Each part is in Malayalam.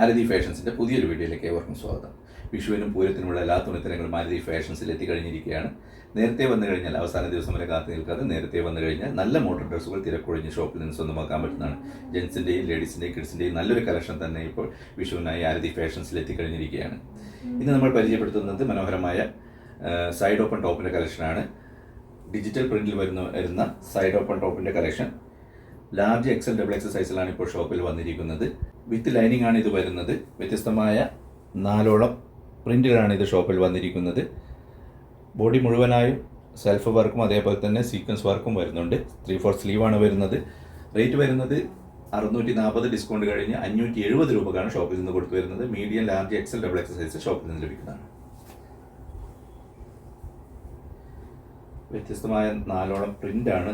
ആരതി ഫാഷൻസിന്റെ പുതിയൊരു വീഡിയോയിലേക്ക് ഏവർക്കും സ്വാഗതം. വിഷുവിനും പൂരത്തിനുമുള്ള എല്ലാ തുണിത്തരങ്ങളും ആരതി ഫാഷൻസിൽ എത്തിക്കഴിഞ്ഞിരിക്കുകയാണ്. നേരത്തെ വന്നു കഴിഞ്ഞാൽ അവസാന ദിവസം വരെ കാത്തു നിൽക്കാതെ നേരത്തെ വന്നു കഴിഞ്ഞാൽ നല്ല മോഡൽ ഡ്രസ്സുകൾ തിരക്കൊഴിഞ്ഞ് ഷോപ്പിൽ നിന്ന് സ്വന്തമാക്കാൻ പറ്റുന്നതാണ്. ജെൻസിന്റെയും ലേഡീസിന്റെയും കിഡ്സിന്റെയും നല്ലൊരു കളക്ഷൻ തന്നെ ഇപ്പോൾ വിഷുവിനായി ആരതി ഫാഷൻസിൽ എത്തിക്കഴിഞ്ഞിരിക്കുകയാണ്. ഇന്ന് നമ്മൾ പരിചയപ്പെടുത്തുന്നത് മനോഹരമായ സൈഡ് ഓപ്പൺ ടോപ്പിന്റെ കളക്ഷനാണ് ഡിജിറ്റൽ പ്രിന്റിൽ വരുന്ന വരുന്ന സൈഡ് ഓപ്പൺ ടോപ്പിന്റെ collection large XL double XL സൈസിലാണ് ഇപ്പോൾ ഷോപ്പിൽ വന്നിരിക്കുന്നത്. വിത്ത് ലൈനിങ് ആണ് ഇത് വരുന്നത്. വ്യത്യസ്തമായ നാലോളം പ്രിന്റുകളാണ് ഇത് ഷോപ്പിൽ വന്നിരിക്കുന്നത്. ബോഡി മുഴുവനായും സെൽഫ് വർക്കും അതേപോലെ തന്നെ സീക്വൻസ് വർക്കും വരുന്നുണ്ട്. ത്രീ ഫോർ സ്ലീവാണ് വരുന്നത്. റേറ്റ് വരുന്നത് അറുന്നൂറ്റി നാൽപ്പത് ഡിസ്കൗണ്ട് കഴിഞ്ഞ് അഞ്ഞൂറ്റി എഴുപത് രൂപക്കാണ് ഷോപ്പിൽ നിന്ന് കൊടുത്തു വരുന്നത്. Medium large XL double XL size ഷോപ്പിൽ നിന്ന് ലഭിക്കുന്നതാണ്. വ്യത്യസ്തമായ നാലോളം പ്രിന്റാണ്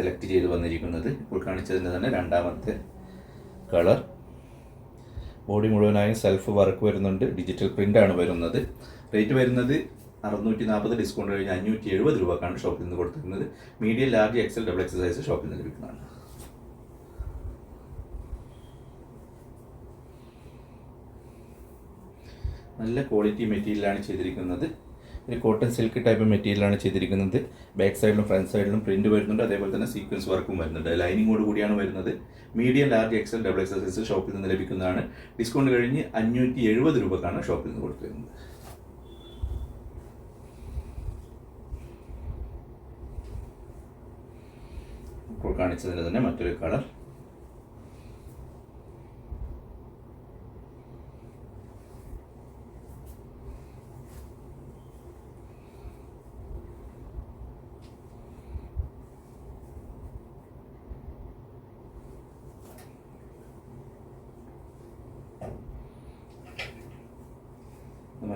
സെലക്ട് ചെയ്ത് വന്നിരിക്കുന്നത്. ഇപ്പോൾ കാണിച്ചതിന്റെ തന്നെ രണ്ടാമത്തെ കളർ. ബോഡി മുഴുവനായും സെൽഫ് വർക്ക് വരുന്നുണ്ട്. ഡിജിറ്റൽ പ്രിന്റാണ് വരുന്നത്. റേറ്റ് വരുന്നത് അറുന്നൂറ്റി നാൽപ്പത് ഡിസ്കൗണ്ട് കഴിഞ്ഞ് അഞ്ഞൂറ്റി എഴുപത് രൂപക്കാണ് ഷോപ്പിൽ നിന്ന് കൊടുത്തിരുന്നത്. Medium large XL double XL size ഷോപ്പിൽ നിന്ന് ലഭിക്കുന്നതാണ്. നല്ല ക്വാളിറ്റി മെറ്റീരിയലാണ് ചെയ്തിരിക്കുന്നത്. ഒരു കോട്ടൺ സിൽക്ക് ടൈപ്പ് മെറ്റീരിയലാണ് ചെയ്തിരിക്കുന്നത്. ബാക്ക് സൈഡിലും ഫ്രണ്ട് സൈഡിലും പ്രിന്റ് വരുന്നുണ്ട്. അതേപോലെ തന്നെ സീക്വൻസ് വർക്കും വരുന്നുണ്ട്. ലൈനിങ്ങോട് കൂടിയാണ് വരുന്നത്. Medium large XL double XL size ഷോപ്പിൽ നിന്ന് ലഭിക്കുന്നതാണ്. ഡിസ്കൗണ്ട് കഴിഞ്ഞ് അഞ്ഞൂറ്റി എഴുപത് രൂപക്കാണ് ഷോപ്പിൽ നിന്ന് കൊടുത്തിരുന്നത്. ഇപ്പോൾ കാണിച്ചതിന് തന്നെ മറ്റൊരു കളർ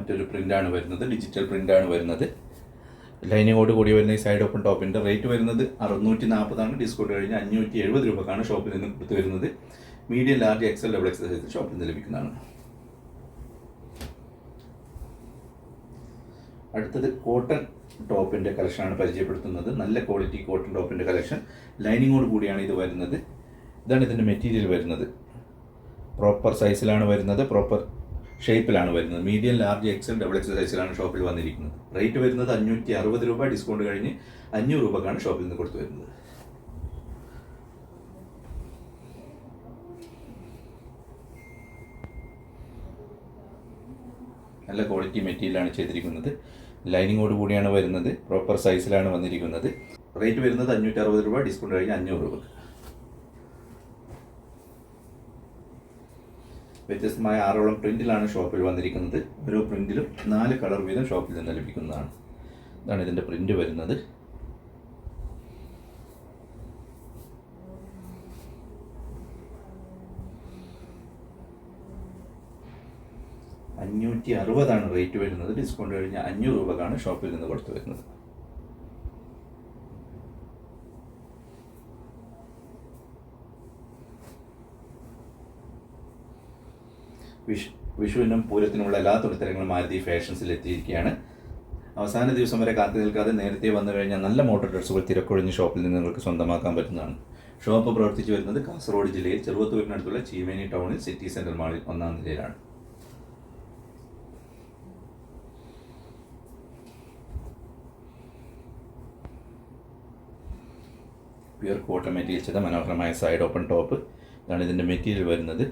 മറ്റൊരു പ്രിന്റാണ് വരുന്നത്. ഡിജിറ്റൽ പ്രിന്റാണ് വരുന്നത്. ലൈനിങ്ങോട് കൂടി വരുന്ന ഈ സൈഡ് ഓപ്പൺ ടോപ്പിന്റെ റേറ്റ് വരുന്നത് അറുന്നൂറ്റി നാൽപ്പതാണ് ഡിസ്കൗണ്ട് കഴിഞ്ഞ് അഞ്ഞൂറ്റി എഴുപത് രൂപക്കാണ് ഷോപ്പിൽ നിന്ന് കൊടുത്തു വരുന്നത്. Medium large XL double XL size ഷോപ്പിൽ നിന്ന് ലഭിക്കുന്നതാണ്. അടുത്തത് കോട്ടൺ ടോപ്പിന്റെ കളക്ഷനാണ് പരിചയപ്പെടുത്തുന്നത്. നല്ല ക്വാളിറ്റി കോട്ടൺ ടോപ്പിന്റെ കളക്ഷൻ ലൈനിങ്ങോട് കൂടിയാണ് ഇത് വരുന്നത്. ഇതാണ് ഇതിന്റെ മെറ്റീരിയൽ വരുന്നത്. പ്രോപ്പർ സൈസിലാണ് വരുന്നത്. പ്രോപ്പർ ഷേപ്പിലാണ് വരുന്നത്. Medium large XL double XL സൈസിലാണ് ഷോപ്പിൽ വന്നിരിക്കുന്നത്. റേറ്റ് വരുന്നത് അഞ്ഞൂറ്റി അറുപത് രൂപ ഡിസ്കൗണ്ട് കഴിഞ്ഞ് അഞ്ഞൂറ് രൂപക്കാണ് ഷോപ്പിൽ നിന്ന് കൊടുത്തു വരുന്നത്. നല്ല ക്വാളിറ്റി മെറ്റീരിയലാണ് ചെയ്തിരിക്കുന്നത്. ലൈനിങ്ങോട് കൂടിയാണ് വരുന്നത്. പ്രോപ്പർ സൈസിലാണ് വന്നിരിക്കുന്നത്. റേറ്റ് വരുന്നത് അഞ്ഞൂറ്റി അറുപത് രൂപ ഡിസ്കൗണ്ട് കഴിഞ്ഞ് അഞ്ഞൂറ് രൂപ വ്യത്യസ്തമായ ആറോളം പ്രിന്റിലാണ് ഷോപ്പിൽ വന്നിരിക്കുന്നത്. ഓരോ പ്രിന്റിലും നാല് കളർ വീതം ഷോപ്പിൽ നിന്ന് ലഭിക്കുന്നതാണ്. ഇതാണ് ഇതിന്റെ പ്രിന്റ് വരുന്നത്. അഞ്ഞൂറ്റി അറുപതാണ് റേറ്റ് വരുന്നത്. ഡിസ്കൗണ്ട് കഴിഞ്ഞ് അഞ്ഞൂറ് രൂപക്കാണ് ഷോപ്പിൽ നിന്ന് കൊടുത്തു വരുന്നത്. വിഷു വിഷുവിനും പൂരത്തിനുമുള്ള എല്ലാ തുണിത്തരങ്ങളും മാരുതി ഫാഷൻസിൽ എത്തിയിരിക്കുകയാണ്. അവസാന ദിവസം വരെ കാത്തു നിൽക്കാതെ നേരത്തെ വന്നു കഴിഞ്ഞാൽ നല്ല മോട്ടോർ ഡ്രസ്സുകൾ തിരക്കൊഴിഞ്ഞ് ഷോപ്പിൽ നിന്ന് നിങ്ങൾക്ക് സ്വന്തമാക്കാൻ പറ്റുന്നതാണ്. ഷോപ്പ് പ്രവർത്തിച്ചു വരുന്നത് കാസർഗോഡ് ജില്ലയിൽ ചെറുവത്തൂരിനടുത്തുള്ള ചീമേനി ടൗണിൽ സിറ്റി സെൻട്രൽ മാളിൽ ഒന്നാം നിലയിലാണ്. പ്യുർ കോട്ടൺ മെറ്റീരിയൽ ചെയ്ത മനോഹരമായ സൈഡ് ഓപ്പൺ ടോപ്പ് ഇതാണ് ഇതിന്റെ മെറ്റീരിയൽ വരുന്നത്.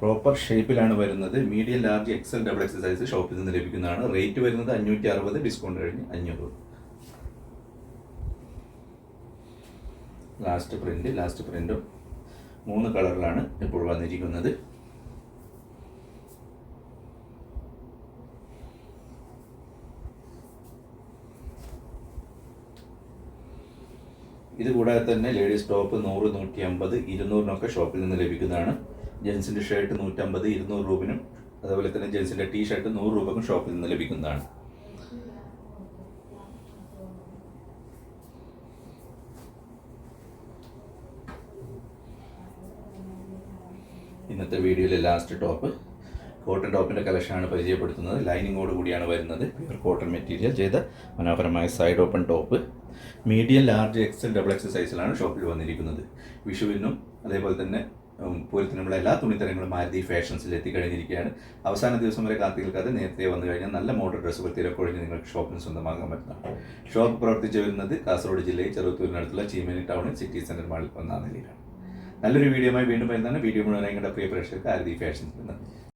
പ്രോപ്പർ ഷേപ്പിലാണ് വരുന്നത്. Medium large XL double XL size ഷോപ്പിൽ നിന്ന് ലഭിക്കുന്നതാണ്. റേറ്റ് വരുന്നത് അഞ്ഞൂറ്റി അറുപത് ഡിസ്കൗണ്ട് കഴിഞ്ഞ് അഞ്ഞൂറ്. ലാസ്റ്റ് പ്രിന്റ് ലാസ്റ്റ് പ്രിന്റും മൂന്ന് കളറിലാണ് ഇപ്പോൾ വന്നിരിക്കുന്നത്. ഇതുകൂടാതെ തന്നെ ലേഡീസ് ടോപ്പ് നൂറ് നൂറ്റി അമ്പത് ഇരുന്നൂറിനൊക്കെ ഷോപ്പിൽ നിന്ന് ലഭിക്കുന്നതാണ്. ജെൻസിന്റെ ഷർട്ട് നൂറ്റമ്പത് ഇരുന്നൂറ് രൂപനും അതുപോലെ തന്നെ ജെൻസിന്റെ ടീ ഷർട്ട് നൂറ് രൂപക്കും ഷോപ്പിൽ നിന്ന് ലഭിക്കുന്നതാണ്. ഇന്നത്തെ വീഡിയോയിലെ ലാസ്റ്റ് ടോപ്പ് കോട്ടൺ ടോപ്പിന്റെ കളക്ഷനാണ് പരിചയപ്പെടുത്തുന്നത്. ലൈനിങ്ങോട് കൂടിയാണ് വരുന്നത്. പ്യുർ കോട്ടൺ മെറ്റീരിയൽ ചെയ്ത മനോഹരമായ side open top medium large XL double XL സൈസിലാണ് ഷോപ്പിൽ വന്നിരിക്കുന്നത്. വിഷുവിനും അതേപോലെ തന്നെ ഉം, പൂരത്തിനുള്ള എല്ലാ തുണിത്തരങ്ങളും മാരുതി ഫാഷൻസിൽ എത്തിക്കഴിഞ്ഞിരിക്കുകയാണ്. അവസാന ദിവസം വരെ കാത്തു നിൽക്കാതെ നേരത്തെ വന്നു കഴിഞ്ഞാൽ നല്ല മോഡൽ ഡ്രസ്സുകൾ തിരക്കൊഴിഞ്ഞ് നിങ്ങൾക്ക് ഷോപ്പിൽ സ്വന്തമാക്കാൻ പറ്റുന്നതാണ്. ഷോപ്പ് പ്രവർത്തിച്ചു വരുന്നത് കാസർഗോഡ് ജില്ലയിൽ ചെറുത്തൂരിനടുത്തുള്ള ചീമനി ടൗണിൽ സിറ്റി സെന്റർ മാളിൽ ഒന്നാം നിലയിലാണ്. നല്ലൊരു വീഡിയോയുമായി വീണ്ടും വരുന്നതാണ്. വീഡിയോ മുഴുവൻ നിങ്ങളുടെ പ്രിയ പ്രേക്ഷകർക്ക് ആരതി ഫാഷൻസ് നന്ദി